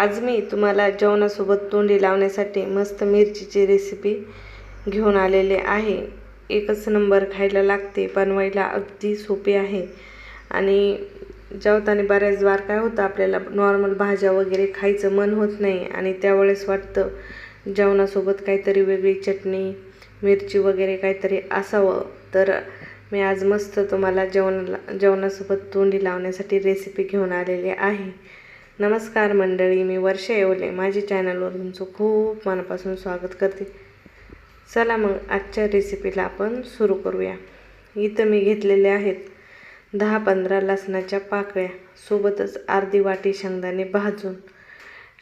आज मी तुम्हाला जेवणासोबत तोंडी लावण्यासाठी मस्त मिरचीची रेसिपी घेऊन आलेले आहे. एकच नंबर खायला लागते बनवायला अगदी सोपी आहे. आणि जेवताना बऱ्याच वार काय होतं आपल्याला नॉर्मल भाज्या वगैरे खायचं मन होत नाही आणि त्यावेळेस वाटतं जेवणासोबत काहीतरी वेगळी चटणी मिरची वगैरे काहीतरी असावं. तर मी आज मस्त तुम्हाला जेवणाला जेवणासोबत तोंडी लावण्यासाठी रेसिपी घेऊन आलेली आहे. नमस्कार मंडळी मी वर्षा येवले. माझ्या चॅनलवर तुमचं खूप मनापासून स्वागत करते. चला मग आजच्या रेसिपीला आपण सुरू करूया. इथं मी घेतलेले आहेत दहा पंधरा लसणाच्या पाकळ्या. सोबतच अर्धी वाटी शेंगदाणे भाजून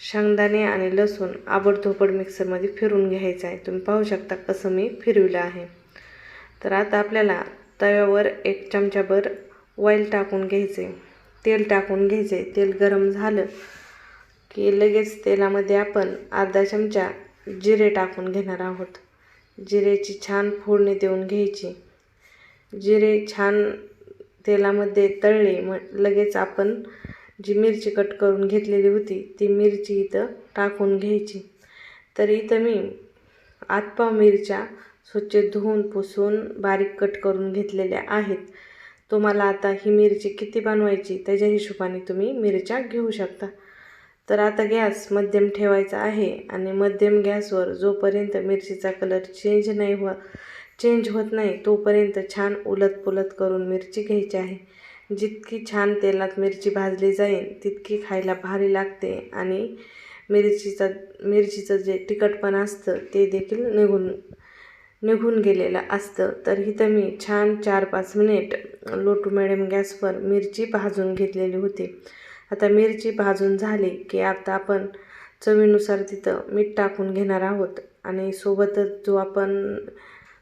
शेंगदाणे आणि लसूण आबडधोबड मिक्सरमध्ये फिरून घ्यायचं आहे. तुम्ही पाहू शकता कसं मी फिरविलं आहे. तर आता आपल्याला तव्यावर एक चमचाभर ऑइल टाकून घ्यायचे तेल टाकून घ्यायचे तेल गरम झालं की लगेच तेलामध्ये आपण अर्धा चमचा जिरे टाकून घेणार आहोत. जिरेची छान फोडणी देऊन घ्यायची. जिरे छान तेलामध्ये तळले मग लगेच आपण जी मिरची कट करून घेतलेली होती ती मिरची इथं टाकून घ्यायची. तर इथं मी आतपाव मिरच्या स्वच्छ धुवून पुसून बारीक कट करून घेतलेल्या आहेत. तुम्हाला आता ही मिरची किती बनवायची त्याच्या हिशोबाने तुम्ही मिरच्या घेऊ शकता. तर आता गॅस मध्यम ठेवायचा आहे आणि मध्यम गॅसवर जोपर्यंत मिरचीचा कलर चेंज नाही हो चेंज होत नाही तोपर्यंत छान उलत पुलत करून मिरची घ्यायची आहे. जितकी छान तेलात मिरची भाजली जाईल तितकी खायला भारी लागते आणि मिरचीचा मिरचीचं जे तिखटपण असतं ते देखील निघून निघून गेलेलं असतं. तर इथं मी छान चार पाच मिनिट लो टू मिडियम गॅसवर मिरची भाजून घेतलेली होती. आता मिरची भाजून झाली की आता आपण चवीनुसार तिथं मीठ टाकून घेणार आहोत. आणि सोबतच जो आपण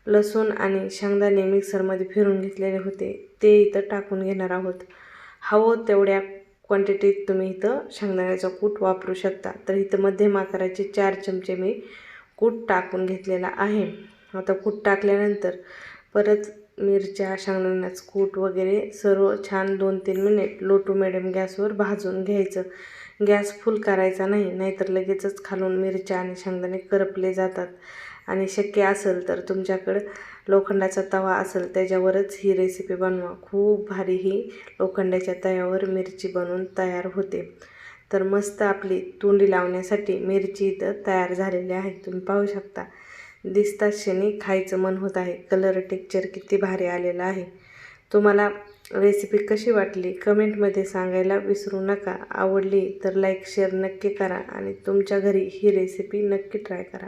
लसूण आणि शेंगदाणे मिक्सरमध्ये फिरून घेतलेले होते ते इथं टाकून घेणार आहोत. हवं तेवढ्या क्वांटिटीत तुम्ही इथं शेंगदाण्याचा कूट वापरू शकता. तर इथं मध्यम आकाराचे चार चमचे मी कूट टाकून घेतलेला आहे. आता कूट टाकल्यानंतर परत मिरच्या शेंगदाण्याचं कूट वगैरे सर्व छान दोन तीन मिनिट लो टू मिडियम गॅसवर भाजून घ्यायचं. गॅस फुल करायचा नाही नाहीतर लगेचच खालून मिरच्या आणि शेंगदाणे करपले जातात. आणि शक्य असेल तर तुमच्याकडं लोखंडाचा तवा असेल त्याच्यावरच ही रेसिपी बनवा. खूप भारी ही लोखंडाच्या तव्यावर मिरची बनवून तयार होते. तर मस्त आपली तोंडी लावण्यासाठी मिरची इथं तयार झालेली आहे. तुम्ही पाहू शकता. दिसताच क्षणी खायचं मन होत आहे. कलर टेक्चर किती भारी आलेलं आहे. तुम्हाला रेसिपी कशी वाटली? कमेंटमध्ये सांगायला विसरू नका. आवडली तर लाईक शेअर नक्की करा आणि तुमच्या घरी ही रेसिपी नक्की ट्राय करा.